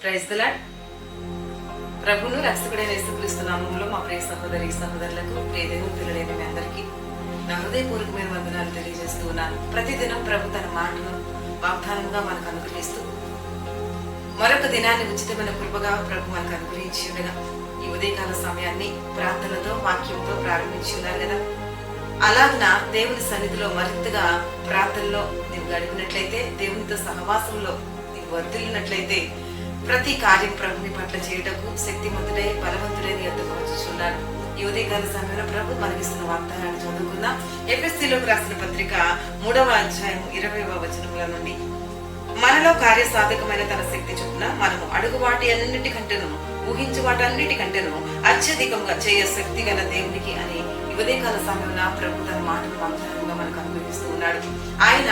Praise the lord ప్రభును రక్షకుడైన యేసుక్రీస్తు నామంలో మా ప్రియ సహోదరి సహోదరులకు ప్రియ దేవుని పిల్లలైన మీ అందరికీ నా హృదయపూర్వకమైన వందనాలు తెలియజేస్తూ ఉన్నాను. ప్రతిదినం ప్రభు తన మాటను వాగ్దానంగా మనకు అనుగ్రహిస్తూ మరొక దినాన్ని ఉచితమైన కృపగా ప్రభు మనకు అనుగ్రహించి ఉండగా ఈ ఉదయకాల సమయాన్ని ప్రార్థనతో వాక్యంతో ప్రారంభించి ఉన్నారు కదా. అలాగన దేవుని సన్నిధిలో మరింతగా ప్రార్థనలో నీవు గడిపినట్లయితే దేవునితో సహవాసంలో నీవు వర్ధిల్లినట్లయితే ప్రతి కార్యం పట్ల చేయుటకు శక్తిమంతుడై బలవంతుడైన నీ యొద్దకు వచ్చుచున్నాడు. ఈ సమయంలో ప్రభు మనకిస్తున్న వాగ్దానాన్ని చదువుకుందాం. ఎఫ్ఎస్సీలోకి రాసిన పత్రిక మూడవ అధ్యాయం ఇరవైవ వచనముల నుండి. మనలో కార్యసాధకమైన తన శక్తి చొప్పున మనము అడుగు వాటి అన్నిటికంటేను ఊహించు వాటన్నిటికంటేను అత్యధికంగా చేయ శక్తి గల దేవునికి అని ఈ ఉదయకాల సమయంలో ప్రభు తన మాటను వాగ్దానంగా మనకు అనుభవిస్తూ ఉన్నాడు. ఆయన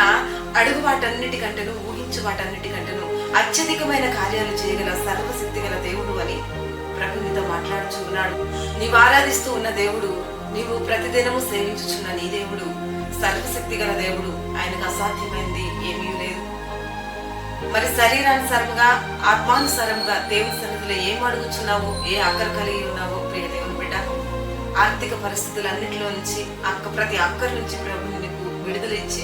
అడుగు వాటన్నిటికంటేను ఊహించు వాటన్నిటికంటేను అత్యధికమైన కార్యాలు చేయగల సర్వశక్తి గల దేవుడు అని ప్రభు నీతో ఉన్నాడు. నీవు ఆరాధిస్తూ ఉన్న దేవుడు నీవు ప్రతిదినము సేవించుచున్న నీ దేవుడు సర్వశక్తి గల దేవుడు ఆయనకు అసాధ్యమైంది ఏమీ లేదు. మరి శరీరానుసారంగా ఆత్మానుసారంగా దేవుని సన్నిధిలో ఏం అడుగుచున్నావో ఏ అక్కర కలిగి ఉన్నావో ప్రియ దేవుని బిడ్డ? ఆర్థిక పరిస్థితులన్నింటిలో నుంచి అక్క ప్రతి అక్కర్ నుంచి ప్రభుని నీకు విడుదల ఇచ్చి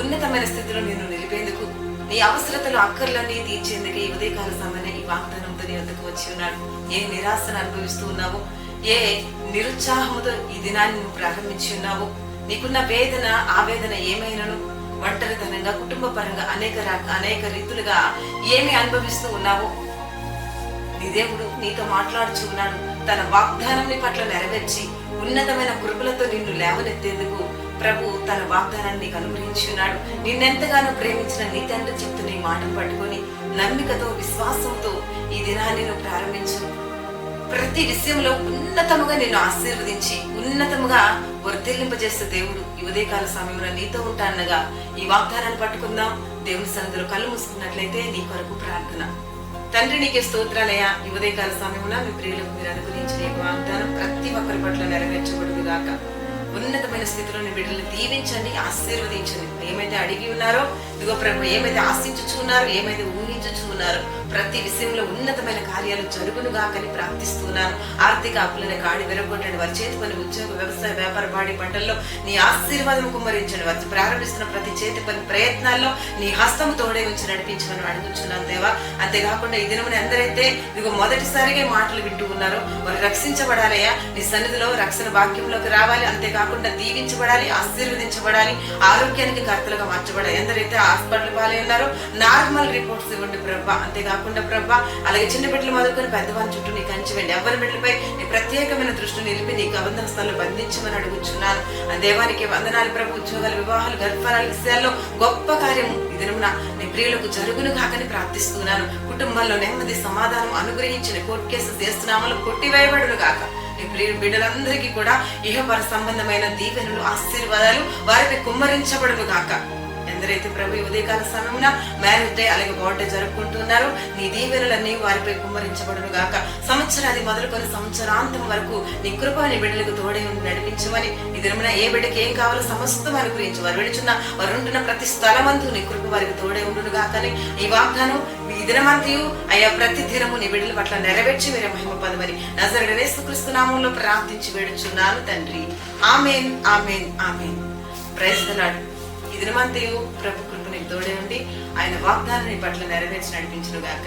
ఉన్నతమైన స్థితిలో నిన్ను నిలిపేందుకు నీ అవసరతలు అక్కర్లన్నీ తీర్చేందుకు ఈ ఉదయకాల సమయం ఈ వాగ్దానంతో నీ వద్దకు వచ్చి ఉన్నాడు. ఏ నిరాశను అనుభవిస్తూ ఉన్నావు? ఏ నిరుత్సాహముతో ఈ దినాన్ని నువ్వు ప్రారంభించి ఉన్నావు? నీకున్న వేదన ఆవేదన ఏమైనను? ఒంటరితనంగా కుటుంబ పరంగా అనేక రక అనేక రీతులుగా ఏమి అనుభవిస్తూ ఉన్నావు? నీ దేవుడు నీతో మాట్లాడుచు ఉన్నాడు. తన వాగ్దానం పట్ల నెరవేర్చి ఉన్నతమైన కృపలతో నిన్ను లేవనెత్తేందుకు ప్రభు తన వాగ్దానాన్ని నీకు ఉన్నాడు నిన్నెంతగానో ప్రేమించిన నీ తండ్రి చెప్తున్న ఈ మాటను పట్టుకొని నమ్మికతో విశ్వాసంతో ఈ దినాన్ని నువ్వు ప్రారంభించు. ప్రతి విషయంలో ఉన్నతముగా నిన్ను ఆశీర్వదించి ఉన్నతముగా వర్ధిల్లింపజేసే దేవుడు ఈ ఉదయకాల సమయంలో నీతో ఉంటానగా ఈ వాగ్దానాన్ని పట్టుకుందాం. దేవుని సన్నిధిలో కళ్ళు మూసుకున్నట్లయితే నీ కొరకు ప్రార్థన. తండ్రి నీకే స్తోత్రాలయ్యా ఈ ఉదయకాల సమయంలో మీ ప్రియులకు మీరు అనుగ్రహించిన వాగ్దానం ప్రతి ఒక్కరి పట్ల నెరవేర్చబడుగు గాక ఉన్నతమైన స్థితిలో నీ బిడ్డలు దీవించండి ఆశీర్వదించండి. ఏమైతే అడిగి ఉన్నారో ఇదిగో ప్రభు ఏమైతే ఆశించుచు ఉన్నారో ఏమైతే ఊహించుచు ఉన్నారో ప్రతి విషయంలో ఉన్నతమైన కార్యాలు జరుగును గాకని ప్రార్థిస్తున్నాను ఆర్థిక అప్పులను కాడి విరగొట్టండి. వారి చేతి పని ఉద్యోగ వ్యవసాయ వ్యాపార పాడి పంటల్లో నీ ఆశీర్వాదం కుమ్మరించండి. వారి ప్రారంభిస్తున్న ప్రతి చేతి పని ప్రయత్నాల్లో నీ హస్తం తోడే ఉంచి నడిపించమని అడుగుతున్నాను దేవా. అంతేకాకుండా ఈ దినమున ఎందరైతే ఇదిగో మొదటిసారిగా మాటలు వింటూ ఉన్నారో. వారు రక్షించబడాలయ్యా. నీ సన్నిధిలో రక్షణ వాక్యంలోకి రావాలి. అంతేకాకుండా దీవించబడాలి ఆశీర్వదించబడాలి ఆరోగ్యానికి కర్తలుగా మార్చబడాలి. ఎందరైతే హాస్పిటల్ పాలయ్యారో ఉన్నారో నార్మల్ రిపోర్ట్స్ ఇవ్వండి ప్రభా. అంతేకాకుండా ప్రభా అలాగే చిన్న బిడ్డలు మొదలుకొని పెద్దవాళ్ళ చుట్టూ నీ కంచివండి ఎవరి బిడ్డలపై నీ ప్రత్యేకమైన దృష్టి నిలిపి నీ కబంధ హస్తాల్లో బంధించమని అడుగుచున్నాను. దేవానికి వందనాలు ప్రభు ఉద్యోగాలు వివాహాలు గర్భాల విషయాల్లో గొప్ప కార్యము. దినమున నీ ప్రియులకు జరుగును కాకని ప్రార్థిస్తున్నాను. కుటుంబంలో నెమ్మది సమాధానం అనుగ్రహించిన కోర్టు కేసు చేస్తున్నామలు కొట్టివేయబడును గాక. నీ ప్రియ బిడ్డలందరికీ కూడా ఇహపర సంబంధమైన దీవెనలు ఆశీర్వాదాలు వారిపై కుమ్మరించబడును గాక. ఎందరైతే ప్రభు ఈ ఉదయకాల సమయమున మ్యారేజ్ డే అలాగే బర్త్డే జరుపుకుంటున్నారో. నీ దీవెనలన్నీ వారిపై కుమ్మరించబడును గాక. సంవత్సరాది మొదలుకొని సంవత్సరాంతం వరకు నీ కృప నీ బిడ్డలకు తోడే ఉండి నడిపించమని ఈ దినమున ఏ బిడ్డకి ఏం కావాలో సమస్తం గురించి వారు విడుచున్న వారు ఉంటున్న ప్రతి స్థలమందు నీ కృప వారికి తోడే ఉండును గాకని ఈ వాగ్దానం ఈ దినమంతయు అయ్యా ప్రతి దినము నీ బిడ్డల పట్ల నెరవేర్చి మీరే మహిమ పదమని నజరడనే సుక్రీస్తునామంలో ప్రార్థించి వేడుచున్నాను తండ్రి. Amen amen amen. Praise the lord ఈ దినమంతయు ప్రభు కృప నీకు తోడే ఉండి ఆయన వాగ్దానాన్ని పట్ల నెరవేర్చి నడిపించును గాక.